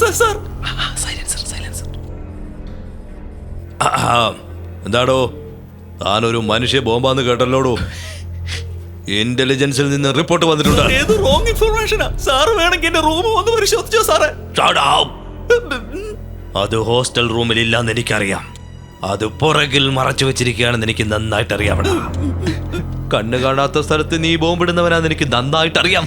Sir sir. Silencer silencer എന്താടോ? താനൊരു മനുഷ്യ ബോംബാന്ന് കേട്ടല്ലോടോ? ഇന്റലിജൻസിൽ നിന്ന് റിപ്പോർട്ട് വന്നിട്ടുണ്ട്. ഏത് റോങ് ഇൻഫർമേഷനാ സാറ് വേണമെങ്കിൽ എന്റെ റൂം വന്ന് പരിശോധിച്ചോ സാറേ. അത് ഹോസ്റ്റൽ റൂമിൽ ഇല്ലാന്ന് എനിക്കറിയാം. അത് പുറകിൽ മറച്ചു വെച്ചിരിക്കുകയാണെന്ന് എനിക്ക് നന്നായിട്ട് അറിയാം കണ്ണു കാണാത്ത സ്ഥലത്ത് നീ ബോംബിടുന്നവനാന്ന് എനിക്ക് നന്നായിട്ട് അറിയാം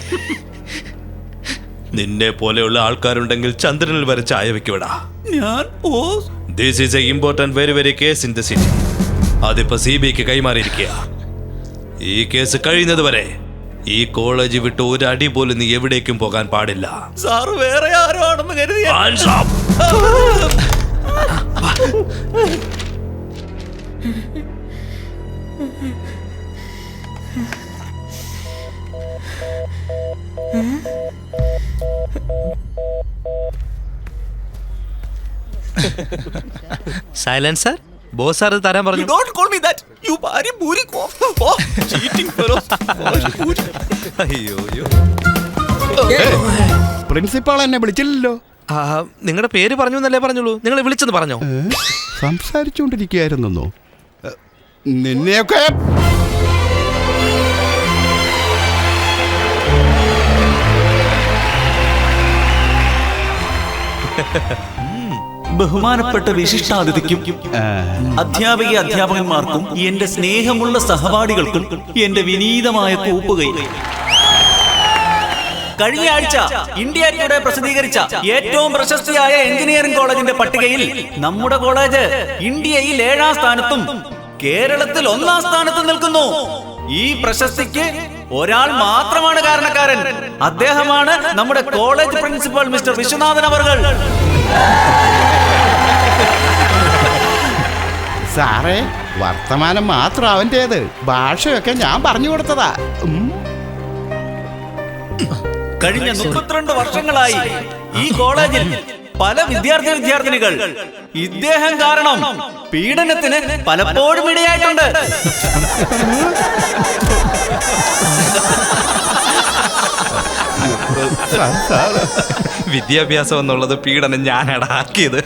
നിന്നെ പോലെയുള്ള ആൾക്കാരുണ്ടെങ്കിൽ ചന്ദ്രനിൽ വരെ ചായ വെക്കുവിടാ. ഞാൻ ഓ this is a important very very case in the city അതിപ്പോ സി ബി ഐക്ക് കൈമാറിയിരിക്കുക ഈ കേസ് കഴിയുന്നത് വരെ ഈ കോളേജ് വിട്ട് ഒരു അടി പോലും നീ എവിടേക്കും പോകാൻ പാടില്ല. സാർ വേറെ ആരോ ആണെന്ന് കരുതി Hands up. Silencer? Boss sir തരാൻ You പറഞ്ഞു. Don't call me that you ബാരി ഭൂരി കോ- ഓ, cheating fellows. ഭാര്യ ഭൂരി. അയ്യോ അയ്യോ. പ്രിൻസിപ്പാൾ എന്നെ വിളിച്ചില്ലല്ലോ. ആ നിങ്ങളുടെ പേര് പറഞ്ഞു എന്നല്ലേ പറഞ്ഞുള്ളൂ? നിങ്ങളെ വിളിച്ചെന്ന് പറഞ്ഞോ? സംസാരിച്ചുകൊണ്ടിരിക്കുകയായിരുന്നോ? നിന്നെയൊക്കെ ബഹുമാനപ്പെട്ട വിശിഷ്ടാതിഥിക്കും അധ്യാപിക അധ്യാപകന്മാർക്കും എന്റെ സ്നേഹമുള്ള സഹപാഠികൾക്കും എന്റെ വിനീതമായ കൂപ്പുകൈ കഴിഞ്ഞ ആഴ്ച ഇന്ത്യ ടുഡേ പ്രസിദ്ധീകരിച്ച ഏറ്റവും പ്രശസ്തിയായ എഞ്ചിനീയറിംഗ് കോളേജിന്റെ പട്ടികയിൽ നമ്മുടെ കോളേജ് ഇന്ത്യയിൽ ഏഴാം സ്ഥാനത്തും കേരളത്തിൽ ഒന്നാം സ്ഥാനത്തും നിൽക്കുന്നു. ഈ പ്രശസ്തിക്ക് ഒരാൾ മാത്രമാണ് കാരണക്കാരൻ. അദ്ദേഹമാണ് നമ്മുടെ കോളേജ് പ്രിൻസിപ്പൽ മിസ്റ്റർ വിശ്വനാഥൻ അവർകൾ സാറേ വർത്തമാനം മാത്രം അവന്റേത് ഭാഷയൊക്കെ ഞാൻ പറഞ്ഞു കൊടുത്തതാ. കഴിഞ്ഞ മുപ്പത്തിരണ്ട് വർഷങ്ങളായി ഈ കോളേജിൽ പല വിദ്യാർത്ഥി വിദ്യാർത്ഥിനികൾ. ഇദ്ദേഹം കാരണം പീഡനത്തിന് പലപ്പോഴും ഇടയായിട്ടുണ്ട്. വിദ്യാഭ്യാസം എന്നുള്ളത് പീഡനം ഞാനാണ് ആക്കിയത്.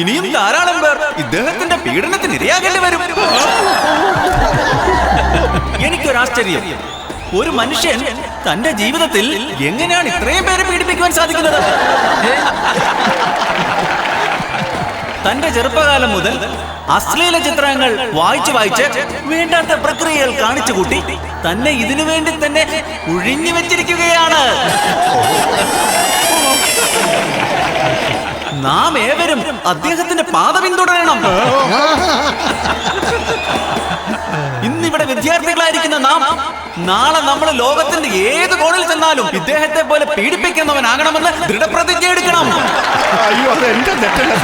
ഇനിയും ധാരാളം പേർ ഇദ്ദേഹത്തിന്റെ പീഡനത്തിന് ഇരയാകേണ്ടി വരും. എനിക്കൊരാശ്ചര്യം. ഒരു മനുഷ്യൻ തന്റെ ജീവിതത്തിൽ എങ്ങനെയാണ് ഇത്രയും പേരെ പീഡിപ്പിക്കുവാൻ സാധിക്കുന്നത്? തന്റെ ചെറുപ്പകാലം മുതൽ അശ്ലീല ചിത്രങ്ങൾ വായിച്ചു വായിച്ച് വേണ്ടാത്ത പ്രക്രിയകൾ കാണിച്ചു കൂട്ടി തന്നെ ഇതിനു വേണ്ടി തന്നെ ഒഴിഞ്ഞു വെച്ചിരിക്കുകയാണ്. നാം ഏവരും അദ്ദേഹത്തിന്റെ പാത പിന്തുടരണം. ഇന്നിവിടെ വിദ്യാർത്ഥികളായിരിക്കുന്ന നാം നാളെ നമ്മൾ ലോകത്തിന്റെ ഏത് കോണിൽ ചെന്നാലും ഇദ്ദേഹത്തെ പോലെ പീഡിപ്പിക്കുന്നവനാകണമെന്ന് ദൃഢപ്രതിജ്ഞ എടുക്കണം. അയ്യോ അത് എന്റെ തെറ്റല്ല.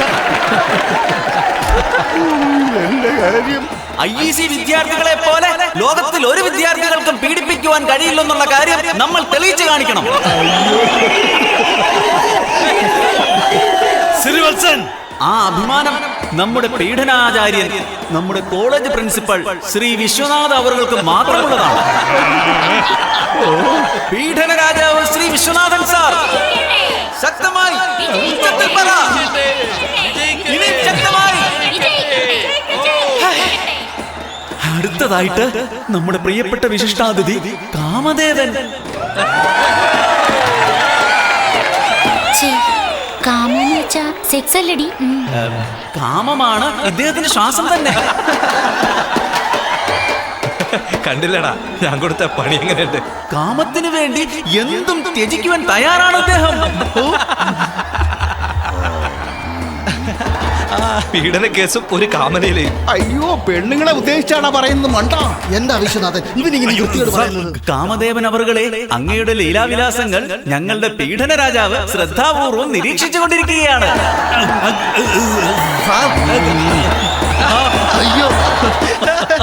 എന്റെ കാര്യം. ഐ ഇ സി വിദ്യാർത്ഥികളെ പോലെ ലോകത്തിൽ ഒരു വിദ്യാർത്ഥികൾക്കും പീഡിപ്പിക്കുവാൻ കഴിയില്ലെന്നുള്ള കാര്യം നമ്മൾ തെളിയിച്ചു കാണിക്കണം. ശ്രീവത്സൻ ആ അഭിമാനം നമ്മുടെ പീഡനാചാര്യൻ നമ്മുടെ കോളേജ് പ്രിൻസിപ്പൽ ശ്രീ വിശ്വനാഥ് അവർക്ക് മാത്രമുള്ളതാണ്. പീഡന രാജാവ് ശ്രീ വിശ്വനാഥൻ സാർ ശക്തമായി അടുത്തതായിട്ട് നമ്മുടെ പ്രിയപ്പെട്ട വിശിഷ്ടാതിഥി കാമദേവൻ. ഛേ, വെച്ചാ സെക്സ് അല്ലടി. കാമമാണ്. ഇദ്ദേഹത്തിന്റെ ശ്വാസം തന്നെ. കണ്ടില്ലടാ ഞാൻ കൊടുത്ത പണി എങ്ങനെയുണ്ട്? കാമത്തിന് വേണ്ടി എന്തും ത്യജിക്കുവാൻ തയ്യാറാണ് അദ്ദേഹം പീഡന കേസും ഒരു കാമനയിലേ. അയ്യോ പെണ്ണുങ്ങളെ ഉദ്ദേശിച്ചാണ് പറയുന്നത് മണ്ട. എന്താ വിശ്വനാഥൻ? ഇവനിങ്ങനെ വൃത്തിയോട് പറയുന്നത്? കാമദേവൻ അവറുകളെ അങ്ങയുടെ ലീലാവിലാസങ്ങൾ ഞങ്ങളുടെ പീഡന രാജാവ് ശ്രദ്ധാപൂർവം നിരീക്ഷിച്ചു കൊണ്ടിരിക്കുകയാണ് അയ്യോ.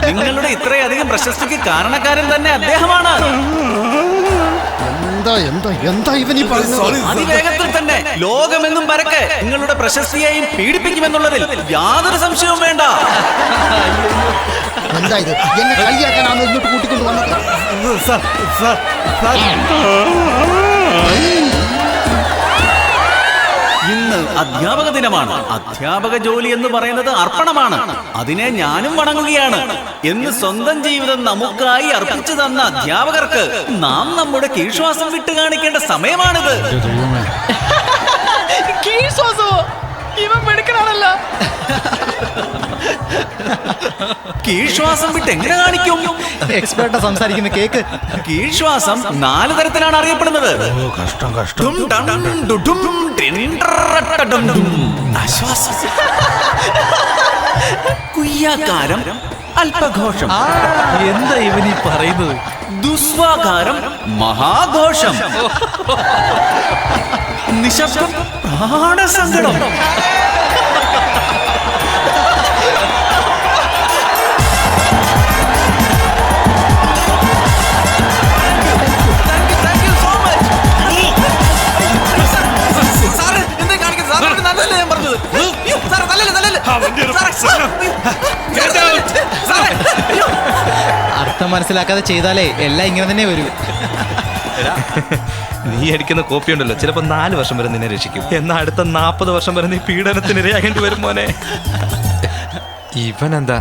നിങ്ങളുടെ ഇത്രയധികം പ്രശസ്തിക്ക് കാരണക്കാരൻ തന്നെ അദ്ദേഹമാണ്. എന്താ എന്താ എന്താ ഇവനീ പറയുന്നത്? തന്നെ ലോകമെന്നും പരക്കെ നിങ്ങളുടെ പ്രശസ്തിയെയും പീഡിപ്പിക്കുമെന്നുള്ളതിൽ യാതൊരു സംശയവും വേണ്ട. എന്താ ഇത്? എന്നെ കളിയാക്കാനാണ് ഇങ്ങോട്ട് കൂട്ടിക്കൊണ്ട് വന്നത്? ഇന്ന് അധ്യാപക ദിനമാണ്. അധ്യാപക ജോലി എന്ന് പറയുന്നത് അർപ്പണമാണ്. അതിനെ ഞാനും വണങ്ങുകയാണ്. എന്ന് സ്വന്തം ജീവിതം നമുക്കായി അർപ്പിച്ചു തന്ന അധ്യാപകർക്ക് നാം നമ്മുടെ കീഴ്ശ്വാസം വിട്ടു കാണിക്കേണ്ട സമയമാണിത്. ഇവൻ മെടുക്കലാണല്ല കീഴ്ശ്വാസം വിട്ട് എങ്ങനെ കാണിക്കും? എക്സ്പേർട്ട് സംസാരിക്കുന്ന കേക്ക്. കീഴ്ശ്വാസം നാല് തരത്തിലാണ് അറിയപ്പെടുന്നത്. കഷ്ടം കഷ്ടം. കുയ്യാകാരം അല്പഘോഷം. എന്താ ഇവനീ പറയുന്നത്? ദുസ്വാകാരം മഹാഘോഷം. നിശബ്ദം പ്രാണസങ്കടം സാറ് എന്താ കാണിക്കുന്നത് സാറ് നല്ലതല്ലേ ഞാൻ പറഞ്ഞത് അയ്യോ, നല്ലല്ലേ നല്ലല്ലേ സാറേ, സാറേ അർത്ഥം മനസ്സിലാക്കാതെ ചെയ്താലേ എല്ലാം ഇങ്ങനെ തന്നെ വരൂ. നീ അടിക്കുന്ന കോപ്പി ഉണ്ടല്ലോ. ചിലപ്പോ നാല് വർഷം വരെ നിന്നെ രക്ഷിക്കും. എന്നാ അടുത്ത നാപ്പത് വർഷം വരെ നീ പീഡനത്തിന് ഇരയാകേണ്ടി വരും മോനെ. ഇവൻ എന്താ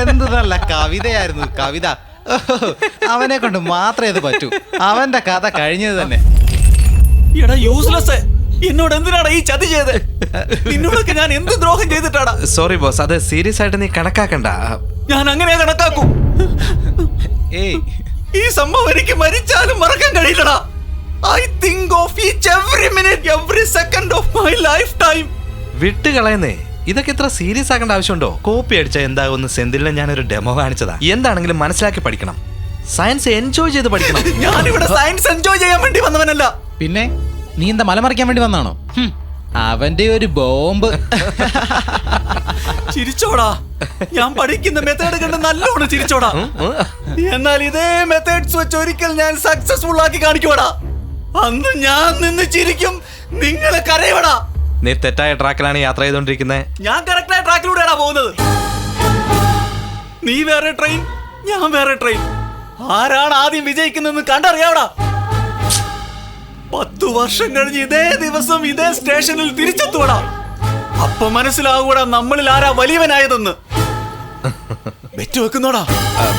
എന്ത് നല്ല കവിതയായിരുന്നു കവിത. അവനെ കൊണ്ട് മാത്രമേ ഇത് പറ്റൂ. അവന്റെ കഥ കഴിഞ്ഞത് തന്നെ. എടാ യൂസ്ലെസ് എന്നോട് എന്തിനാണ് ഈ ചതി ചെയ്ത്? നിന്നോടൊക്കെ ഞാൻ എന്ത് ദ്രോഹം ചെയ്തിട്ടാടാ? സോറി ബോസ് അത് സീരിയസ് ആയിട്ട് നീ കണക്കാക്കണ്ട. ഞാൻ അങ്ങനെ കണക്കാക്കൂ. ഏയ് ഈ സംഭവം എനിക്ക് മരിച്ചാലും മറക്കാൻ കഴിയില്ലടാ. I think of each every minute every second of my life time വിട്ടുകളയുന്നേ ഇതൊക്കെ ഇത്ര സീരിയസ് ആക്കേണ്ട ആവശ്യമുണ്ടോ? കോപ്പി അടിച്ചാൽ എന്താകുമെന്ന് സെന്തിലിനെ ഒരു ഡെമോ കാണിച്ചതാ. എന്താണെങ്കിലും മനസ്സിലാക്കി പഠിക്കണം. സയൻസ് എൻജോയ് ചെയ്ത് പഠിക്കണം. ഞാനിവിടെ സയൻസ് എൻജോയ് ചെയ്യാൻ വേണ്ടി വന്നവനല്ല. പിന്നെ നീ എന്താ മലമറിക്കാൻ വേണ്ടി വന്നാണോ അവന്റെ ഒരു ബോംബ്. ചിരിച്ചോടാ. ഞാൻ പഠിക്കുന്ന മെത്തേഡ് കണ്ട് നല്ലോണം ചിരിച്ചോടാ. എന്നാൽ ഇതേ മെത്തേഡ്സ് വെച്ച് ഒരിക്കൽ ഞാൻ സക്സസ്ഫുൾ ആക്കി കാണിക്കുവാടാ. അന്ന് ഞാൻ നിന്ന് ചിരിക്കും നിങ്ങളെ കരയുവടാ. നീ തെറ്റായ ട്രാക്കിലാണ് യാത്ര ചെയ്തോണ്ടിരിക്കുന്നത് ഞാൻ കറക്റ്റായ ട്രാക്കിലൂടെയാണ് പോകുന്നത്. നീ വേറെ ട്രെയിൻ ഞാൻ വേറെ ട്രെയിൻ ആരാണ് ആദ്യം വിജയിക്കുന്നതെന്ന് കണ്ടറിയാവടാ. പത്തു വർഷം കഴിഞ്ഞ് ഇതേ ദിവസം ഇതേ സ്റ്റേഷനിൽ തിരിച്ചെത്തുവടാ. അപ്പൊ മനസ്സിലാവൂടാ നമ്മളിൽ ആരാ വലിയവനായതെന്ന്. ബെറ്റ് വെക്കുന്നോടാ.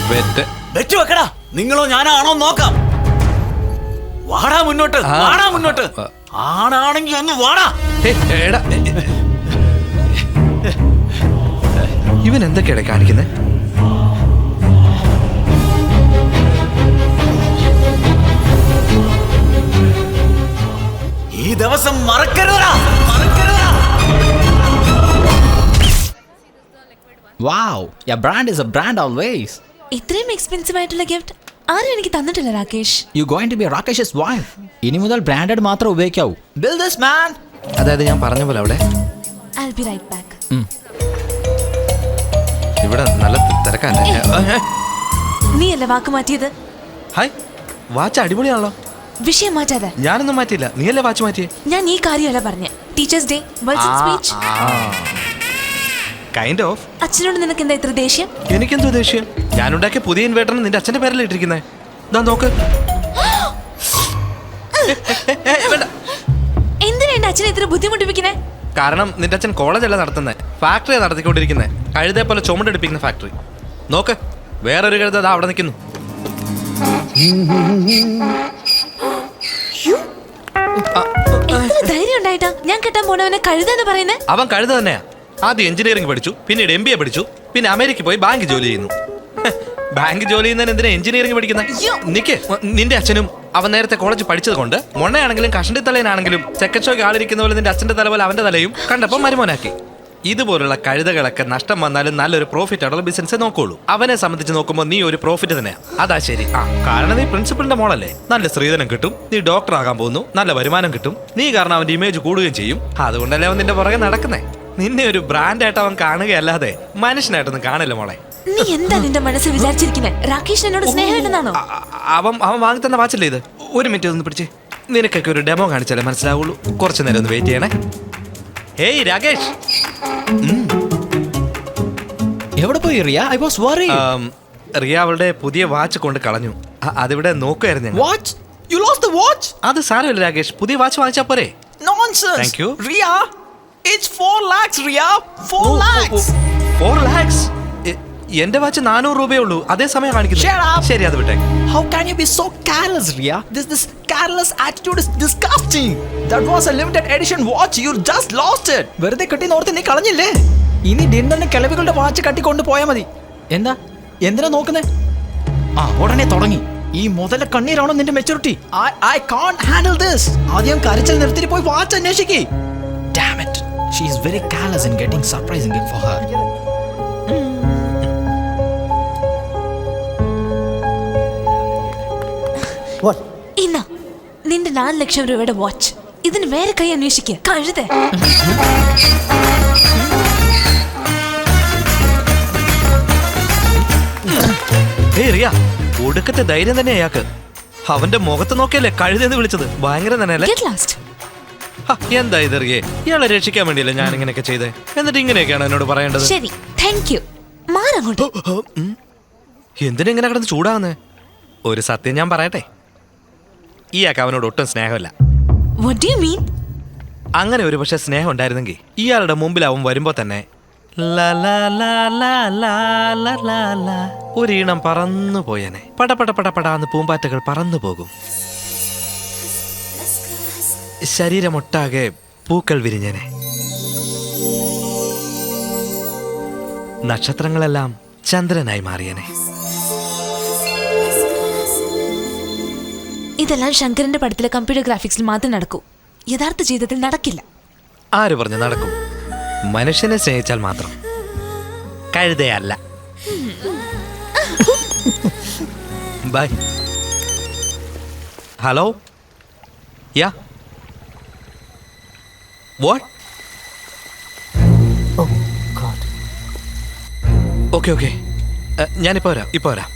ബെറ്റ് ബെറ്റ് വെക്കടാ നിങ്ങളോ ഞാനാണോ നോക്കാം. വാടാ മുന്നോട്ട് വാടാ മുന്നോട്ട്. ആണാണെങ്കിൽ ഒന്ന് വാടാ. ഇവൻ എന്തൊക്കെയാണ് കാണിക്കുന്നത് ഈ ദിവസം മറക്കരുതാ Wow, your brand is a brand always. ഇത്രയും എക്സ്പെൻസീവ് ആയിട്ടുള്ള ഗിഫ്റ്റ് ആരും എനിക്ക് തന്നിട്ടില്ല Rakesh. You going to be Rakesh's wife ഇനി മുതൽ ബ്രാൻഡഡ് മാത്രം ഉപയോഗിക്കാവൂ. ബിൽ ദിസ് മാൻ അതായത് ഞാൻ പറഞ്ഞ പോലെ അവിടെ ഐ ബി റൈറ്റ് ബാക്ക് ഇവിടെ നല്ല തിരക്കാണ്. നീ അല്ലേ വാക്ക് മാറ്റിയത്? ഹായ് വാച്ച് അടിപൊളിയാണല്ലോ. വിഷയം മാറ്റാതെ. ഞാനൊന്നും മാറ്റിയില്ല. നീ നീയല്ലേ വാച്ച് മാറ്റിയേ? ഞാൻ ഈ കാര്യമല്ല പറഞ്ഞ. Teachers day speech kind of അച്ഛനോട് നിനക്ക് എന്താ ഇത്ര ദേഷ്യം? എനിക്കെന്തോ ദേഷ്യം? ഞാനുണ്ടാക്കിയ പുതിയ ഇൻവേർട്ടറിന് നിന്റെ അച്ഛന്റെ പേരല്ലേ ഇട്ടിരിക്കുന്നേ? ഇതാ നോക്ക്. എന്തിനാ എന്റെ അച്ഛനെ ഇത്ര ബുദ്ധിമുട്ടിപ്പിക്കുന്നേ? കാരണം നിന്റെ അച്ഛൻ കോളേജ് അല്ല നടത്തുന്നത് ഫാക്ടറിയാണ് നടത്തിക്കൊണ്ടിരിക്കുന്നത് കഴുതേ പോലെ ചുമടെടുപ്പിക്കുന്ന ഫാക്ടറി നോക്ക് വേറൊരു കഴുത അതാ അവിടെ നിൽക്കുന്നു. ധൈര്യം ഉണ്ടായിട്ടാ? ഞാൻ കെട്ടാൻ പോണവനെ കഴുതെന്ന് പറയുന്നത് അവൻ കഴുത തന്നെയാ. ആദ്യം എഞ്ചിനീയറിംഗ് പഠിച്ചു പിന്നീട് എം ബി എ പഠിച്ചു പിന്നെ അമേരിക്ക പോയി ബാങ്ക് ജോലി ചെയ്യുന്നു. ബാങ്ക് ജോലി ചെയ്യുന്നതിന് എന്തിനാ എഞ്ചിനീയറിംഗ് പഠിക്കുന്ന? നിക്ക് നിന്റെ അച്ഛനും അവൻ നേരത്തെ കോളേജ് പഠിച്ചത് കൊണ്ട് മൊണ്ണയാണെങ്കിലും കഷണ്ടി തലയനാണെങ്കിലും സെക്കൻഡ് ഷോയ്ക്ക് ആളിരിക്കുന്ന പോലെ നിന്റെ അച്ഛന്റെ തല പോലെ അവന്റെ തലയും കണ്ടപ്പോൾ മരുമോനാക്കി. ഇതുപോലുള്ള കഴുതകളൊക്കെ നഷ്ടം വന്നാലും നല്ലൊരു പ്രോഫിറ്റ് ആയിട്ടുള്ള ബിസിനസ് നോക്കുള്ളൂ. അവനെ സംബന്ധിച്ച് നോക്കുമ്പോൾ നീ ഒരു പ്രോഫിറ്റ് തന്നെയാ. അതാ ശരി. ആ കാരണം നീ പ്രിൻസിപ്പളിന്റെ മോളല്ലേ. നല്ല സ്ത്രീധനം കിട്ടും നീ ഡോക്ടർ ആകാൻ പോകുന്നു നല്ല വരുമാനം കിട്ടും നീ കാരണം അവന്റെ ഇമേജ് കൂടുകയും ചെയ്യും. അതുകൊണ്ടല്ലേ അവൻ നിന്റെ പുറകെ നടക്കുന്നേ. നിന്നെ ഒരു ബ്രാൻഡായിട്ട് അവൻ കാണുകയല്ലാതെ മനുഷ്യനായിട്ടൊന്നും കാണില്ല മോളെ. നീ എന്താ നിന്റെ മനസ്സ് വിചാരിച്ചിരിക്കുന്നത് രാകേഷ് എന്നോട് സ്നേഹമില്ലെന്നാണോ? അ- അവൻ അവൻ വാങ്ങി തന്ന വാച്ചല്ലേ ഇത്? ഒരു മിനിറ്റ് ഒന്ന് പിടിച്ച്. നിനക്കൊക്കെ ഒരു ഡെമോ കാണിച്ചാലേ മനസ്സിലാവുള്ളൂ. കുറച്ച് നേരം ഒന്ന് വെയിറ്റ് ചെയ്യണേ. ഹേയ് രാകേഷ്. എവിടെ പോയി Ria? I was worry um, Ria അവളുടെ പുതിയ വാച്ച് കൊണ്ട് കളഞ്ഞു. അ- അതിവിടെ നോക്കുമായിരുന്നു ഞങ്ങൾ. Watch you lost the watch അത് സാരമില്ല രാകേഷ്. പുതിയ വാച്ച് വാങ്ങിച്ചാ പോരെ? Nonsense. Thank you. Ria, it's four lakhs Ria four lakhs four lakhs എന്റെ വാച്ച് നാനൂറ് രൂപയേ ഉള്ളൂ. അതേ സമയം കാണിക്കുന്നു ശരി അത് വിട്ടേ how can you be so careless Ria this this careless attitude is disgusting that was a limited edition watch you just lost it വെറുതെ കെട്ടി നോർത്ത് നീ കളഞ്ഞില്ലേ? ഇനി ഡിന്നറിന് കിളവികളുടെ വാച്ച് കട്ടി പോയാൽ മതി. എന്താ? എന്തിനാ നോക്കുന്നേ? ആ ഉടനെ തുടങ്ങി. ഈ മുതല കണ്ണീരാണോ നിന്റെ maturity I I can handle this ആദ്യം കരച്ചിൽ നിർത്തിട്ട് പോയി watch അന്വേഷിക്കേ. Damn it She is very careless in getting surprising gift for her. ഇന്ന നിന്റെ നാല് ലക്ഷം രൂപയുടെ വാച്ച് ഇതിന് വേറെ കൈ അന്വേഷിക്കുക കഴുതേ. ഏയ് റിയ ഒടുക്കത്തെ ധൈര്യം തന്നെ അയാൾക്ക്. അവന്റെ മുഖത്ത് നോക്കിയല്ലേ കഴുതെന്ന് വിളിച്ചത്? ഭയങ്കര തന്നെയല്ലേ ഗെറ്റ് ലാസ്റ്റ് എന്താ ഇതറിയെ? ഇയാളെ രക്ഷിക്കാൻ വേണ്ടിയില്ല ഞാൻ ഇങ്ങനെയൊക്കെ ചെയ്തേ? എന്നിട്ട് ഇങ്ങനെയൊക്കെയാണ് എന്നോട് പറയേണ്ടത്? ശരി താങ്ക് യു മാറങ്ങോട്ട്. എന്തിനെങ്ങനെ കിടന്ന് ചൂടാന്ന് ഒരു സത്യം ഞാൻ പറയട്ടെ? ഈ അവനോട് ഒട്ടും സ്നേഹമില്ല. അങ്ങനെ ഒരു പക്ഷെ സ്നേഹം ഉണ്ടായിരുന്നെങ്കിൽ ഇയാളുടെ മുമ്പിൽ അവൻ വരുമ്പോ തന്നെ ഒരീണം പറന്നു പോയനെ. പടപട പടപടാന്ന് പൂമ്പാറ്റകൾ പറന്നു പോകും. ശരീരമൊട്ടാകെ പൂക്കൾ വിരിഞ്ഞനെ. നക്ഷത്രങ്ങളെല്ലാം ചന്ദ്രനായി മാറിയനെ. ഇതെല്ലാം ശങ്കരന്റെ പടത്തിലെ കമ്പ്യൂട്ടർ ഗ്രാഫിക്സിൽ മാത്രം നടക്കൂ. യഥാർത്ഥ ജീവിതത്തിൽ നടക്കില്ല. ആര് പറഞ്ഞു നടക്കും? മനുഷ്യനെ സ്നേഹിച്ചാൽ മാത്രം. കഴുതയല്ല. Bye. Hello? Yeah. What okay okay ഞാനിപ്പോൾ വരാം. ഇപ്പോൾ വരാം.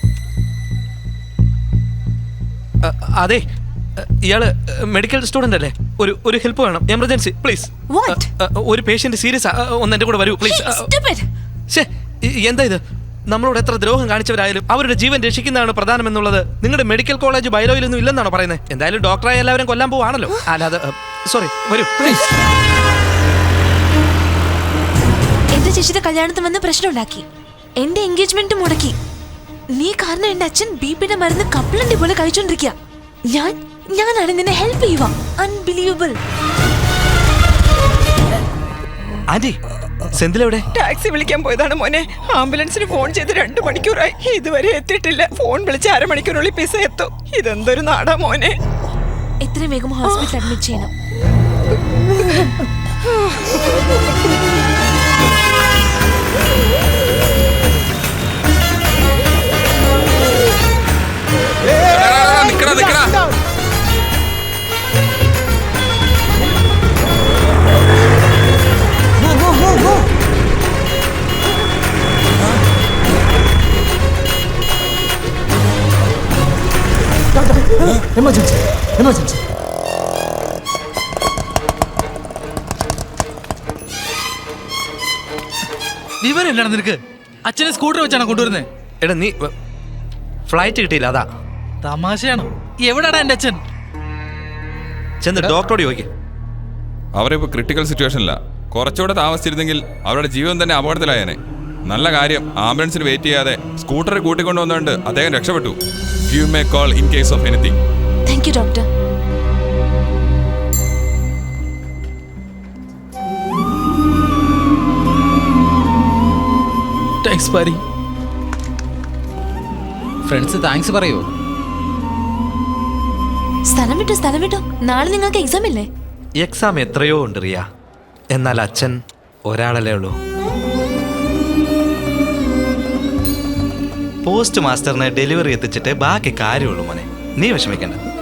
അ, അതെ. അ, ഇയാൾ മെഡിക്കൽ സ്റ്റുഡന്റ് അല്ലേ? ഒരു ഒരു ഹെൽപ്പ് വേണം. Emergency please What? ഒരു പേഷ്യന്റ് സീരിയസ് ഒന്ന് എന്റെ കൂടെ വരൂ പ്ലീസ് എന്താ ഇത്? നമ്മളോട് എത്ര ദ്രോഹം കാണിച്ചവരായാലും അവരുടെ ജീവൻ രക്ഷിക്കുന്നതാണ് പ്രധാനം എന്നുള്ളത് നിങ്ങളുടെ മെഡിക്കൽ കോളേജ് ബൈലോയിലൊന്നും ഇല്ലെന്നാണോ പറയുന്നത് എന്തായാലും ഡോക്ടറായ എല്ലാവരും കൊല്ലാൻ പോവാണല്ലോ. അല്ലാതെ സോറി വരൂ എന്റെ ചേച്ചിയുടെ കല്യാണത്തിൽ വന്ന് പ്രശ്നം ഉണ്ടാക്കി. എന്റെ എൻഗേജ്മെന്റ് മുടക്കി. നീ കാരണം എന്റെ അച്ഛൻ ബി പിയുടെ മരുന്ന് കപ്പിളിന്റെ പോലെ കഴിച്ചോണ്ടിരിക്കുക ഞാൻ ഞാനാണ് നിന്നെ ഹെൽപ്പ് ചെയ്യുക. Unbelievable anti സെന്തിലെവിടെ? ടാക്സി വിളിക്കാൻ പോയതാണ് മോനെ. ആംബുലൻസിന് ഫോൺ ചെയ്ത് രണ്ട് മണിക്കൂറായി. ഇതുവരെ എത്തിയിട്ടില്ല. ഫോൺ വിളിച്ച് അരമണിക്കൂറിനുള്ളിൽ പിസ എത്തും. ഇതെന്തൊരു നാടാ മോനെ. എത്രയും വേഗം ഹോസ്പിറ്റൽ അഡ്മിറ്റ് ചെയ്യണം. നിനക്ക്? അച്ഛനെ സ്കൂട്ടർ വെച്ചാണോ കൊണ്ടുവരുന്നത് എടാ നീ ഫ്ലൈറ്റ് കിട്ടിയില്ല അതാ. തമാശയാണോ? എവിടാടാ എന്റെ അച്ഛൻ? ചെന്ന് ഡോക്ടറോട് ചോദിക്കും. അവരിപ്പോ ക്രിട്ടിക്കൽ സിറ്റുവേഷനില്ല കുറച്ചുകൂടെ താമസിച്ചിരുന്നെങ്കിൽ അവരുടെ ജീവൻ തന്നെ അപകടത്തിലായേനെ. നല്ല കാര്യം ആംബുലൻസിന് വെയിറ്റ് ചെയ്യാതെ സ്കൂട്ടർ കൂട്ടിക്കൊണ്ടുവന്നുകൊണ്ട് അദ്ദേഹം രക്ഷപ്പെട്ടു. You may call in case of anything thank you doctor thanks parry friends thanks പറയോ? സ്ഥലം വിട്ടോ സ്ഥലം വിട്ടോ. നാളെ നിങ്ങൾക്ക് എക്സാം ഇല്ലേ? എക്സാം എത്രയോ ഉണ്ട് റിയ. എന്നാൽ അച്ഛൻ ഒരാളല്ലേ ഉള്ളൂ. പോസ്റ്റ് മാസ്റ്ററിന് ഡെലിവറി എത്തിച്ചിട്ട് ബാക്കി കാര്യമുള്ളൂ മോനെ. നീ വിഷമിക്കണ്ട.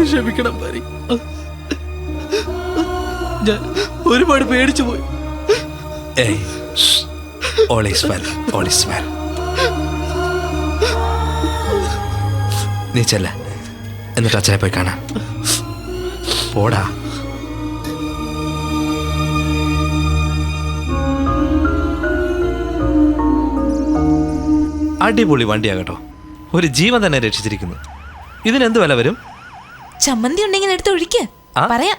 എന്നോട് ക്ഷമിക്കണം ഭാര്യ ഞാൻ ഒരുപാട് പേടിച്ചു പോയി. ഏയ് all is well all is well നീ ചെല്ല. എന്നിട്ട് അച്ഛനെ പോയി കാണാം. പോടാ. അടിപൊളി വണ്ടിയാ കേട്ടോ. ഒരു ജീവൻ തന്നെ രക്ഷിച്ചിരിക്കുന്നു. ഇതിനെന്ത് വില വരും? ചമ്മന്തി ഉണ്ടെങ്കിൽ എടുത്ത് ഒഴിക്ക്. പറയാ.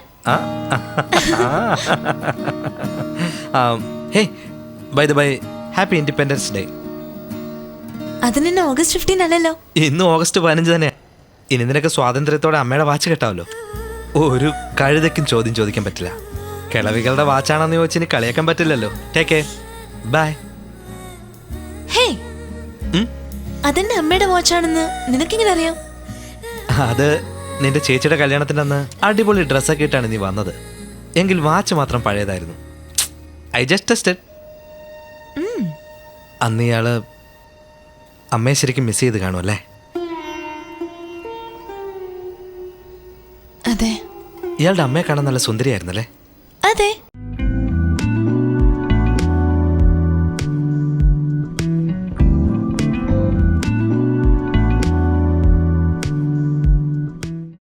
Hey by the by happy independence day അതിന് ഓഗസ്റ്റ് ഫിഫ്റ്റീൻ അല്ലല്ലോ. ഇന്ന് ഓഗസ്റ്റ് പതിനഞ്ച് തന്നെ. ഇനി നിനക്ക് സ്വാതന്ത്ര്യത്തോടെ അമ്മയുടെ വാച്ച് കെട്ടാമല്ലോ ഒരു കഴുതയ്ക്കും ചോദ്യം ചോദിക്കാൻ പറ്റില്ല. കിളവികളുടെ വാച്ചാണെന്ന് ചോദിച്ച് ഇനി കളിയാക്കാൻ പറ്റില്ലല്ലോ. Take bye hey? അതെന്റെ അമ്മയുടെ വാച്ചാണെന്ന് നിനക്കെങ്ങനെ അറിയാം? അത് നിന്റെ ചേച്ചിയുടെ കല്യാണത്തിന്റെ അന്ന് അടിപൊളി ഡ്രസ്സൊക്കെ ഇട്ടാണ് നീ വന്നത്. എങ്കിൽ വാച്ച് മാത്രം പഴയതായിരുന്നു. ഐ ജസ്റ്റ് ടെസ്റ്റഡ് അന്ന് ഇയാൾ അമ്മയെ ശരിക്കും മിസ് ചെയ്ത് കാണുമല്ലേ അതെ. ഇയാളുടെ അമ്മയെ കാണാൻ നല്ല സുന്ദരിയായിരുന്നല്ലേ അതെ.